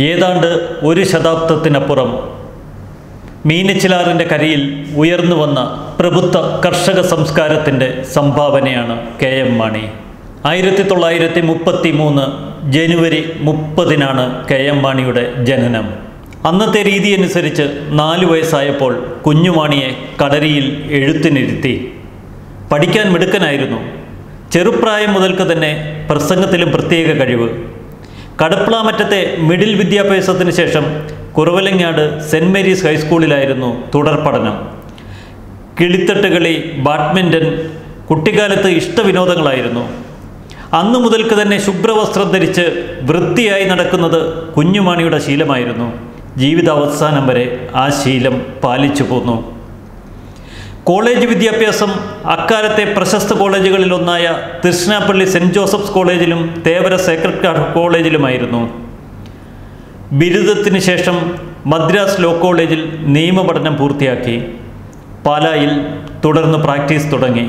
ഏതാണ്ട് ഒരു ശതാബ്ദത്തിനപ്പുറം മീനച്ചിലാറിന്റെ കരയിൽ ഉയർന്നു വന്ന പ്രബുദ്ധ കർഷക സംസ്കാരത്തിന്റെ സംഭാവനയാണ് കെ എം മാണി. ആയിരത്തി തൊള്ളായിരത്തി മുപ്പത്തി മൂന്ന് ജനുവരി മുപ്പതിനാണ് കെ എം മാണിയുടെ ജനനം. അന്നത്തെ രീതി അനുസരിച്ച് നാല് വയസ്സായപ്പോൾ കുഞ്ഞുമാണിയെ കടരിയിൽ എഴുത്തിനിരുത്തി. പഠിക്കാൻ മിടുക്കനായിരുന്നു. ചെറുപ്രായം മുതൽക്ക് തന്നെ പ്രസംഗത്തിലും പ്രത്യേക കഴിവ്. കടപ്ലാമറ്റത്തെ മിഡിൽ വിദ്യാഭ്യാസത്തിന് ശേഷം കുറവലങ്ങാട് സെന്റ് മേരീസ് ഹൈസ്കൂളിലായിരുന്നു തുടർ പഠനം. കിളിത്തട്ട് കളി ബാഡ്മിന്റൺ കുട്ടിക്കാലത്ത് ഇഷ്ടവിനോദങ്ങളായിരുന്നു അന്നു മുതൽക്ക് തന്നെ ശുഭ്രവസ്ത്രം ധരിച്ച് വൃത്തിയായി നടക്കുന്നത് കുഞ്ഞുമാണിയുടെ ശീലമായിരുന്നു. ജീവിതാവസാനം വരെ ആ ശീലം പാലിച്ചു പോന്നു. കോളേജ് വിദ്യാഭ്യാസം അക്കാലത്തെ പ്രശസ്ത കോളേജുകളിലൊന്നായ തൃശ്ശിനാപ്പള്ളി സെന്റ് ജോസഫ്സ് കോളേജിലും തേവര സേക്രഡ് ഹാർട്ട് കോളേജിലുമായിരുന്നു. ബിരുദത്തിന് ശേഷം മദ്രാസ് ലോ കോളേജിൽ നിയമപഠനം പൂർത്തിയാക്കി. പാലായിൽ തുടർന്ന് പ്രാക്ടീസ് തുടങ്ങി.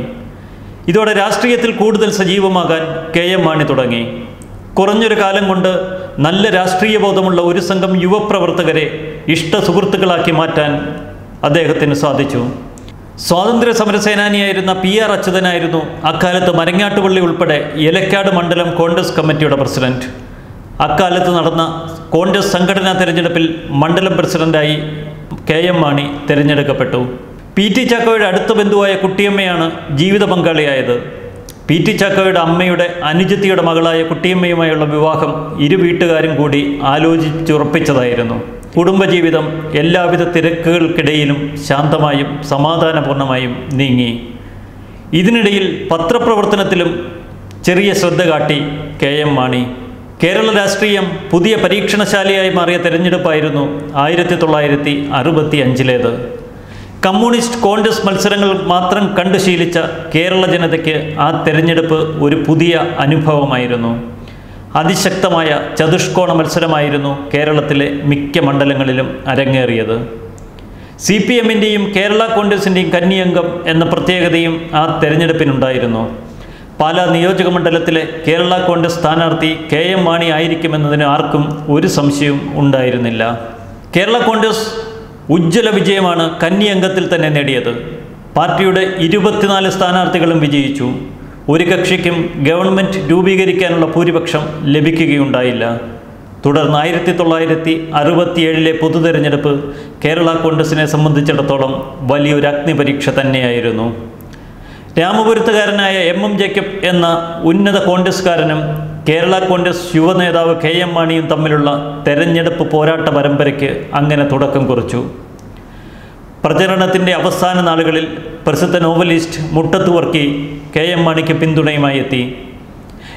ഇതോടെ രാഷ്ട്രീയത്തിൽ കൂടുതൽ സജീവമാകാൻ കെ എം മാണി തുടങ്ങി. കുറഞ്ഞൊരു കാലം കൊണ്ട് നല്ല രാഷ്ട്രീയ ബോധമുള്ള ഒരു സംഘം യുവപ്രവർത്തകരെ ഇഷ്ട സുഹൃത്തുക്കളാക്കി മാറ്റാൻ അദ്ദേഹത്തിന് സാധിച്ചു. സ്വാതന്ത്ര്യ സമര സേനാനിയായിരുന്ന പി ആർ അച്യുതനായിരുന്നു അക്കാലത്ത് മരങ്ങാട്ടുപള്ളി ഉൾപ്പെടെ ഇലക്കാട് മണ്ഡലം കോൺഗ്രസ് കമ്മിറ്റിയുടെ പ്രസിഡന്റ്. അക്കാലത്ത് നടന്ന കോൺഗ്രസ് സംഘടനാ തെരഞ്ഞെടുപ്പിൽ മണ്ഡലം പ്രസിഡന്റായി കെ എം മാണി തിരഞ്ഞെടുക്കപ്പെട്ടു. പി ടി ചാക്കോയുടെ അടുത്ത ബന്ധുവായ കുട്ടിയമ്മയാണ് ജീവിത പങ്കാളിയായത്. പി ടി ചാക്കോയുടെ അമ്മയുടെ അനുജത്തിയുടെ മകളായ കുട്ടിയമ്മയുമായുള്ള വിവാഹം ഇരു വീട്ടുകാരും കൂടി ആലോചിച്ചുറപ്പിച്ചതായിരുന്നു. കുടുംബജീവിതം എല്ലാവിധ തിരക്കുകൾക്കിടയിലും ശാന്തമായും സമാധാനപൂർണമായും നീങ്ങി. ഇതിനിടയിൽ പത്രപ്രവർത്തനത്തിലും ചെറിയ ശ്രദ്ധ കാട്ടി കെ എം മാണി. കേരള രാഷ്ട്രീയം പുതിയ പരീക്ഷണശാലയായി മാറിയ തെരഞ്ഞെടുപ്പായിരുന്നു ആയിരത്തി തൊള്ളായിരത്തി അറുപത്തി അഞ്ചിലേത് കമ്മ്യൂണിസ്റ്റ് കോൺഗ്രസ് മത്സരങ്ങൾ മാത്രം കണ്ടു ശീലിച്ച കേരള ജനതയ്ക്ക് ആ തെരഞ്ഞെടുപ്പ് ഒരു പുതിയ അനുഭവമായിരുന്നു. അതിശക്തമായ ചതുഷ്കോണ മത്സരമായിരുന്നു കേരളത്തിലെ മിക്ക മണ്ഡലങ്ങളിലും അരങ്ങേറിയത്. സി പി എമ്മിന്റെയും കേരള കോൺഗ്രസിന്റെയും കന്നിയംഗം എന്ന പ്രത്യേകതയും ആ തെരഞ്ഞെടുപ്പിനുണ്ടായിരുന്നു. പാലാ നിയോജക മണ്ഡലത്തിലെ കേരള കോൺഗ്രസ് സ്ഥാനാർത്ഥി കെ എം മാണി ആയിരിക്കുമെന്നതിന് ആർക്കും ഒരു സംശയവും ഉണ്ടായിരുന്നില്ല. കേരള കോൺഗ്രസ് ഉജ്ജ്വല വിജയമാണ് കന്നിയംഗത്തിൽ തന്നെ നേടിയത്. പാർട്ടിയുടെ ഇരുപത്തിനാല് സ്ഥാനാർത്ഥികളും വിജയിച്ചു. ഒരു കക്ഷിക്കും ഗവൺമെന്റ് രൂപീകരിക്കാനുള്ള ഭൂരിപക്ഷം ലഭിക്കുകയുണ്ടായില്ല. തുടർന്ന് ആയിരത്തി തൊള്ളായിരത്തി അറുപത്തിയേഴിലെ പൊതു തെരഞ്ഞെടുപ്പ് കേരള കോൺഗ്രസിനെ സംബന്ധിച്ചിടത്തോളം വലിയൊരു അഗ്നിപരീക്ഷ തന്നെയായിരുന്നു. രാമപുരത്തുകാരനായ എം. എം. ജേക്കബ് എന്ന ഉന്നത കോൺഗ്രസ്കാരനും കേരള കോൺഗ്രസ് യുവനേതാവ് കെ എം മാണിയും തമ്മിലുള്ള തെരഞ്ഞെടുപ്പ് പോരാട്ട പരമ്പരയ്ക്ക് അങ്ങനെ തുടക്കം കുറിച്ചു. പ്രചരണത്തിന്റെ അവസാന നാളുകളിൽ പ്രസിദ്ധ novelist Muttathu Varkey K M മാണിക്ക് പിന്തുണയുമായി എത്തി.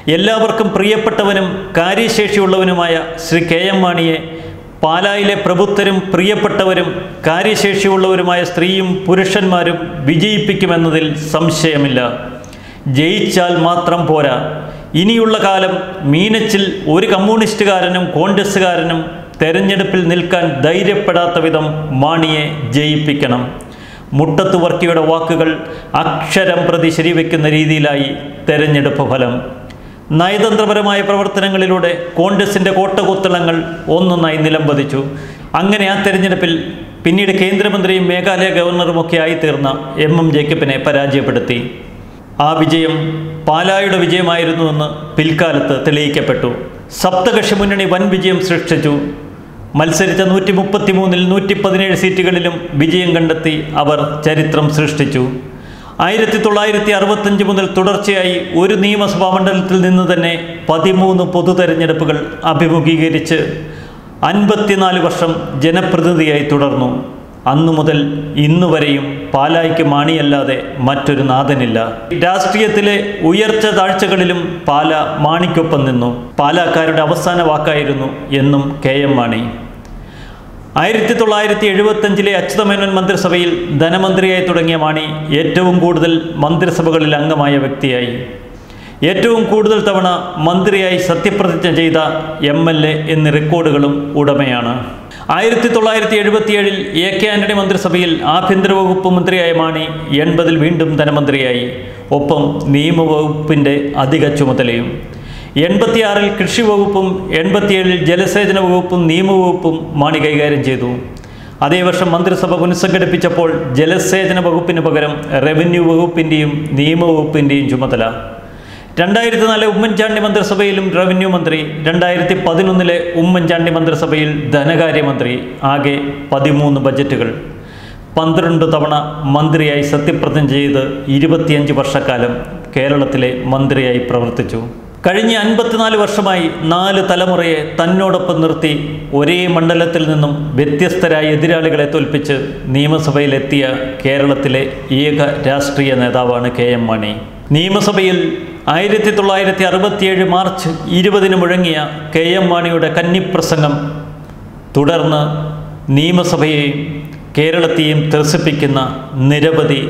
എല്ലാവർക്കും പ്രിയപ്പെട്ടവനും കാര്യശേഷിയുള്ളവനുമായ ശ്രീ കെ എം മാണിയെ പാലായിലെ പ്രബുദ്ധരും പ്രിയപ്പെട്ടവരും കാര്യശേഷിയുള്ളവരുമായ സ്ത്രീയും പുരുഷന്മാരും വിജയിപ്പിക്കുമെന്നതിൽ സംശയമില്ല. ജയിച്ചാൽ മാത്രം പോരാ. ഇനിയുള്ള കാലം മീനച്ചിൽ ഒരു കമ്മ്യൂണിസ്റ്റുകാരനും കോൺഗ്രസ്സുകാരനും തെരഞ്ഞെടുപ്പിൽ നിൽക്കാൻ ധൈര്യപ്പെടാത്ത വിധം മാണിയെ ജയിപ്പിക്കണം. മുട്ടത്ത് വർക്കിയുടെ വാക്കുകൾ അക്ഷരം പ്രതി ശരിവെക്കുന്ന രീതിയിലായി തെരഞ്ഞെടുപ്പ് ഫലം. നയതന്ത്രപരമായ പ്രവർത്തനങ്ങളിലൂടെ കോൺഗ്രസിന്റെ കോട്ടകുത്തളങ്ങൾ ഒന്നൊന്നായി നിലംപതിച്ചു അങ്ങനെ ആ തെരഞ്ഞെടുപ്പിൽ പിന്നീട് കേന്ദ്രമന്ത്രിയും മേഘാലയ ഗവർണറുമൊക്കെ ആയിത്തീർന്ന എം എം ജേക്കബിനെ പരാജയപ്പെടുത്തി. ആ വിജയം പാലായുടെ വിജയമായിരുന്നുവെന്ന് പിൽക്കാലത്ത് തെളിയിക്കപ്പെട്ടു. സപ്തകക്ഷി മുന്നണി വൻ വിജയം സൃഷ്ടിച്ചു. മത്സരിച്ച നൂറ്റി മുപ്പത്തി മൂന്നിൽ നൂറ്റി പതിനേഴ് സീറ്റുകളിലും വിജയം കണ്ടെത്തി അവർ ചരിത്രം സൃഷ്ടിച്ചു. ആയിരത്തി തൊള്ളായിരത്തി അറുപത്തഞ്ച് മുതൽ തുടർച്ചയായി ഒരു നിയമസഭാ മണ്ഡലത്തിൽ നിന്ന് തന്നെ പതിമൂന്ന് പൊതു തെരഞ്ഞെടുപ്പുകൾ അഭിമുഖീകരിച്ച് അൻപത്തിനാല് വർഷം ജനപ്രതിനിധിയായി തുടർന്നു. അന്നു മുതൽ ഇന്നു വരെയും പാലായ്ക്ക് മാണിയല്ലാതെ മറ്റൊരു നാഥനില്ല. രാഷ്ട്രീയത്തിലെ ഉയർച്ച താഴ്ചകളിലും പാല മാണിക്കൊപ്പം നിന്നു. പാലാക്കാരുടെ അവസാന വാക്കായിരുന്നു എന്നും കെ എം മാണി. ആയിരത്തി തൊള്ളായിരത്തി എഴുപത്തഞ്ചിലെ അച്യുതമേനോൻ മന്ത്രിസഭയിൽ ധനമന്ത്രിയായി തുടങ്ങിയ മാണി ഏറ്റവും കൂടുതൽ മന്ത്രിസഭകളിൽ അംഗമായ വ്യക്തിയായി. ഏറ്റവും കൂടുതൽ തവണ മന്ത്രിയായി സത്യപ്രതിജ്ഞ ചെയ്ത എം എൽ എ എന്നീ റെക്കോർഡുകളും ഉടമയാണ്. ആയിരത്തി തൊള്ളായിരത്തി എഴുപത്തിയേഴിൽ എ കെ ആന്റണി മന്ത്രിസഭയിൽ ആഭ്യന്തര വകുപ്പ് മന്ത്രിയായ മാണി എൺപതിൽ വീണ്ടും ധനമന്ത്രിയായി. ഒപ്പം നിയമവകുപ്പിന്റെ അധിക ചുമതലയും. എൺപത്തിയാറിൽ കൃഷി വകുപ്പും എൺപത്തിയേഴിൽ ജലസേചന വകുപ്പും നിയമവകുപ്പും മാണി കൈകാര്യം ചെയ്തു. അതേ വർഷം മന്ത്രിസഭ പുനഃസംഘടിപ്പിച്ചപ്പോൾ ജലസേചന വകുപ്പിന് പകരം റവന്യൂ വകുപ്പിന്റെയും നിയമവകുപ്പിന്റെയും ചുമതല. രണ്ടായിരത്തി നാല് ഉമ്മൻചാണ്ടി മന്ത്രിസഭയിലും റവന്യൂ മന്ത്രി. രണ്ടായിരത്തി പതിനൊന്നിലെ ഉമ്മൻചാണ്ടി മന്ത്രിസഭയിൽ ധനകാര്യമന്ത്രി. ആകെ പതിമൂന്ന് ബജറ്റുകൾ. പന്ത്രണ്ട് തവണ മന്ത്രിയായി സത്യപ്രതിജ്ഞ ചെയ്ത് ഇരുപത്തിയഞ്ച് വർഷക്കാലം കേരളത്തിലെ മന്ത്രിയായി പ്രവർത്തിച്ചു. കഴിഞ്ഞ അൻപത്തിനാല് വർഷമായി നാല് തലമുറയെ തന്നോടൊപ്പം നിർത്തി ഒരേ മണ്ഡലത്തിൽ നിന്നും വ്യത്യസ്തരായ എതിരാളികളെ തോൽപ്പിച്ച് നിയമസഭയിലെത്തിയ കേരളത്തിലെ ഏക രാഷ്ട്രീയ നേതാവാണ് കെ എം മാണി. നിയമസഭയിൽ ആയിരത്തി തൊള്ളായിരത്തി അറുപത്തിയേഴ് മാർച്ച് ഇരുപതിന് മുഴങ്ങിയ കെ എം മാണിയുടെ കന്നിപ്രസംഗം തുടർന്ന് നിയമസഭയെയും കേരളത്തെയും ത്രസിപ്പിക്കുന്ന നിരവധി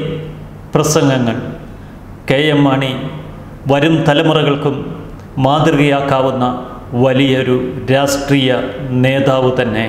പ്രസംഗങ്ങൾ കെ എം മാണി വരും തലമുറകൾക്കും മാതൃകയാക്കാവുന്ന വലിയൊരു രാഷ്ട്രീയ നേതാവ് തന്നെ.